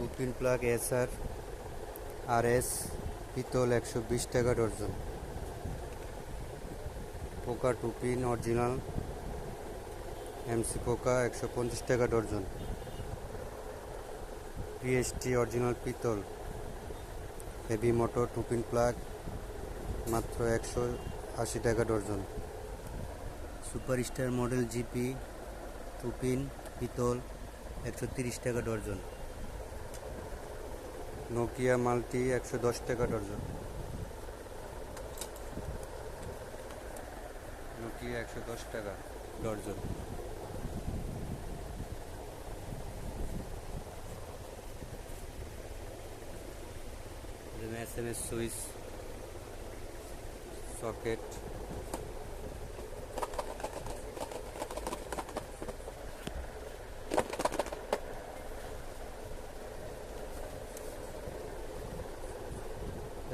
Two pin plug SR R R S পিতল একশো বিশ টাকা ডর্জন পোকা টু পিন অরিজিনাল, এমসি পোকা একশো পঞ্চাশ টাকা ডর্জন পিএসটি অরিজিনাল পিতল, heavy motor two pin plug, মাত্র একশো আশি টাকা dozen superstar model GP two pin পিতল, একশো তিরিশ টাকা ডর্জন নোকিয়া মাল্টি একশো দশ টাকা ডর্জন। নোকিয়া একশো দশ টাকা dozen. S M S switch, socket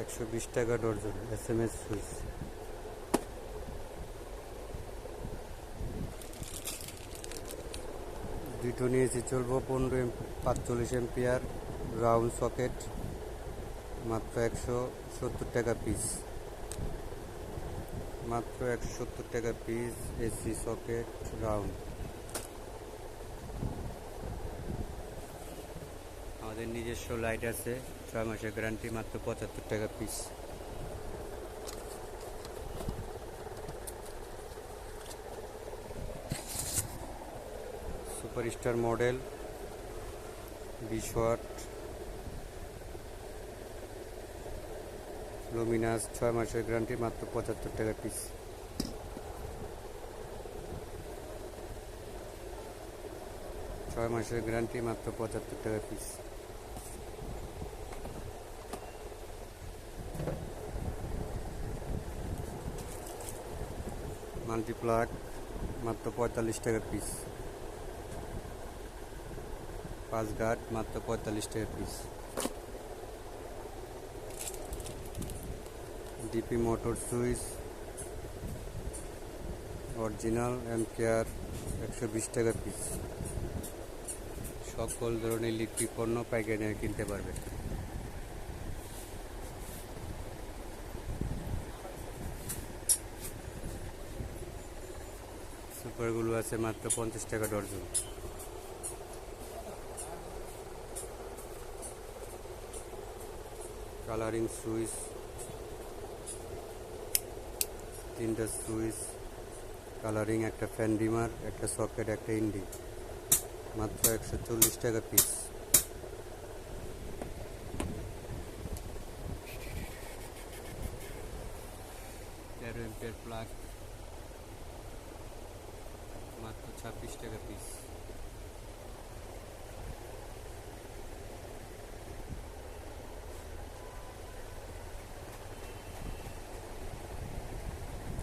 একশো বিশ টাকা dozen S M S switch দুটো নিয়েছি, চলবো পনেরো এম, পাঁচচল্লিশ এমপিয়ার রাউন্ড সকেট মাত্র একশো সত্তর টাকা পিস মাত্র একশো সত্তর টাকা পিস এসি সকেট রাউন্ড নিজস্ব লাইট আছে ছয় মাসের গ্যারান্টি মাত্র পঁচাত্তর টাকা পিস সুপারস্টার মডেল বিশ ওয়াট লুমিনাস ছয় মাসের গ্যারান্টি মাত্র পঁচাত্তর টাকা পিস ছয় মাসের গ্যারান্টি মাত্র পঁচাত্তর টাকা পিস মাল্টিপ্লাগ মাত্র পঁয়তাল্লিশ টাকা পিস পাঁচ গার্ড মাত্র পঁয়তাল্লিশ টাকা piece DP motor switch original care একশো বিশ টাকা পিস সকল ধরনের ইলেকট্রিক পণ্য পাইকারি কিনতে পারবে। সুপারগুলো আছে মাত্র পঞ্চাশ টাকা ডর্জন। কালারিং সুইচ, তিনটা সুইচ, কালারিং একটা ফ্যান ডিমার, একটা সকেট, একটা ইন্ডি। মাত্র একশো চল্লিশ টাকা পিস। তেরো এম্পিয়ার প্লাগ মাত্র ছাব্বিশ টাকা পিস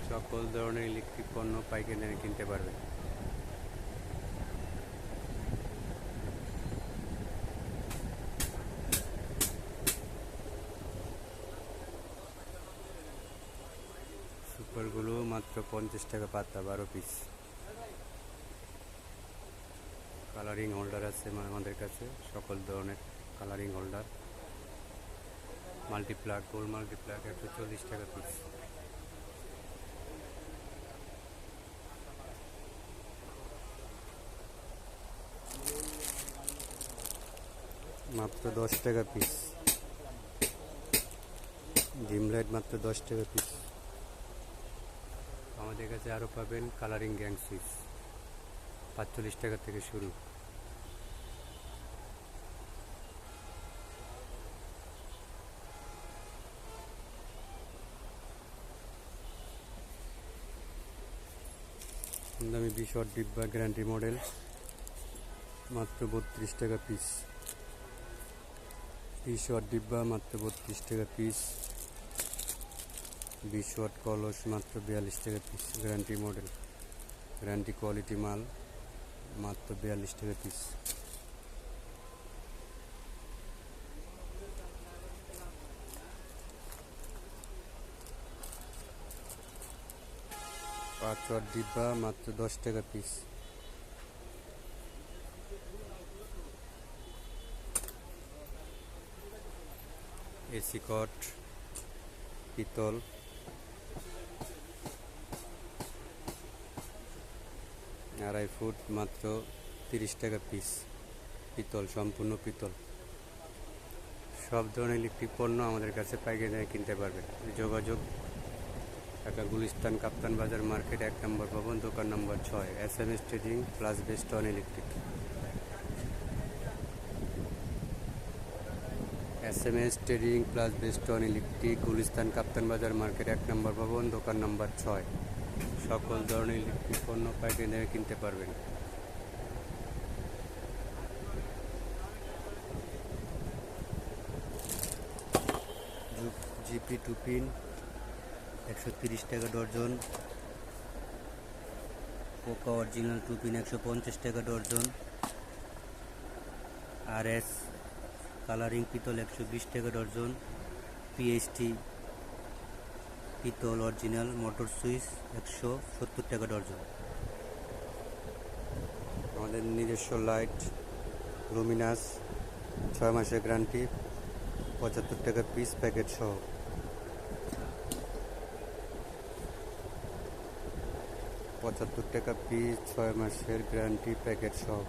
সকল ধরনের ইলেকট্রিক পণ্য পাইকারি কিনতে পারবে। সুপারগুলো মাত্র পঞ্চাশ টাকা পাতা, বারো পিস কালারিং হোল্ডার আছে আমা- আমাদের কাছে, সকল ধরনের কালারিং হোল্ডার মাল্টিপ্লাগ গোল মাল্টিপ্লাগ একশো চল্লিশ টাকা পিস মাত্র দশ টাকা পিস ডিম লাইট মাত্র দশ টাকা পিস আমাদের কাছে আরও পাবেন কালারিং গ্যাং সুইচ পাঁচচল্লিশ টাকা থেকে শুরু। দামি বিশর ডিব্বা গ্যারান্টি মডেল। মাত্র বত্রিশ টাকা পিস বিশ ওয়াট ডিব্বা, মাত্র বত্রিশ টাকা পিস বিশ ওয়াট কলস, মাত্র বিয়াল্লিশ টাকা piece guarantee model. Guarantee quality মাল, মাত্র বিয়াল্লিশ টাকা পিস পাঁচ ডিব্বা, মাত্র দশ টাকা পিস এসি কট, পিতল। আড়াই ফুট, মাত্র তিরিশ টাকা পিস পিতল, সম্পূর্ণ পিতল। সব ধরনের ইলেকট্রিক পণ্য আমাদের কাছে পাইকারি কিনতে পারবেন। যোগাযোগ ঢাকা গুলিস্তান কাপ্তান বাজার মার্কেট এক নম্বর ভবন, দোকান নম্বর ছয় S M S trading plus best on electric S M S trading plus best on electric Gulistan Kaptan Bazar market এক নম্বর ভবন, দোকান নম্বর ছয়। সকল ধরনের ইলেকট্রিক পণ্য পাইকারি দামে কিনতে পারবেন। জিপি টু পিন একশো তিরিশ টাকা ডর্জন। পোকা অরিজিনাল টু পিন একশো পঞ্চাশ টাকা ডর্জন। আর এস কালারিং পিতল একশো বিশ টাকা ডর্জন। পিএইচটি পিতল অরিজিনাল মোটর সুইচ একশো সত্তর টাকা ডর্জন। আমাদের নিজস্ব লাইট, লুমিনাস, ছয় মাসের গ্যারান্টি, পঁচাত্তর টাকা পিস প্যাকেট সহ। পঁচাত্তর টাকা পিস ছয় মাসের গ্যারান্টি প্যাকেট সহ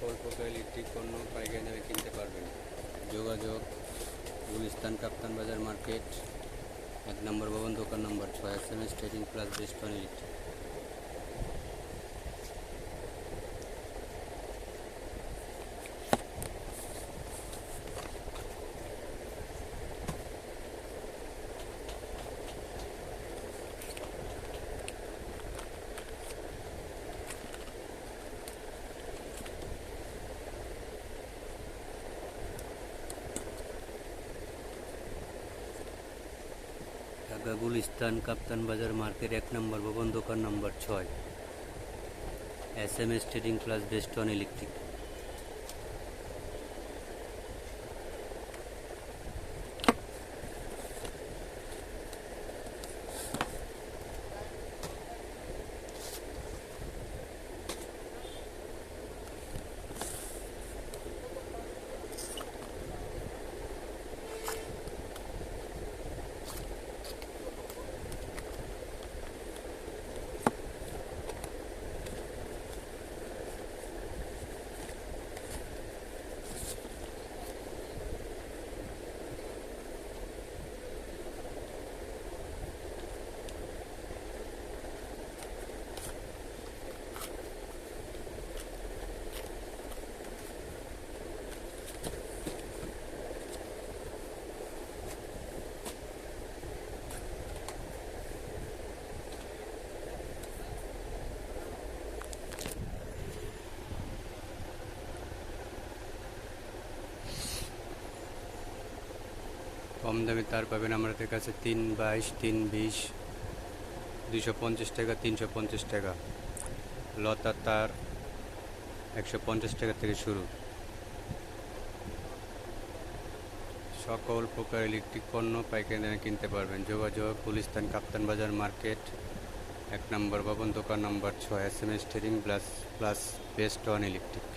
সকল প্রকার পণ্য পাইকারি দামে কিনতে পারবেন যোগাযোগ, গুলিস্তান কাপ্তান বাজার মার্কেট, এক নম্বর ভবন, দোকান নম্বর ছয়, S M S trading plus best Gulistan Kaptan Bazar market এক নম্বর, ভবন দোকান নম্বর ছয়। S M S trading class best on electric. কম দামে তার পাবেন আমাদের কাছে তিন বাইশ, তিন বিশ, দুইশো পঞ্চাশ টাকা, তিনশো পঞ্চাশ টাকা। লতা তার একশো পঞ্চাশ টাকা থেকে শুরু। সকল প্রকার ইলেকট্রিক পণ্য পাইকারি দামে কিনতে পারবেন। যোগাযোগ, গুলিস্তান, কাপ্তান বাজার মার্কেট, এক নম্বর ভবন, দোকান নম্বর ছয়, S M S steering plus plus best one electric.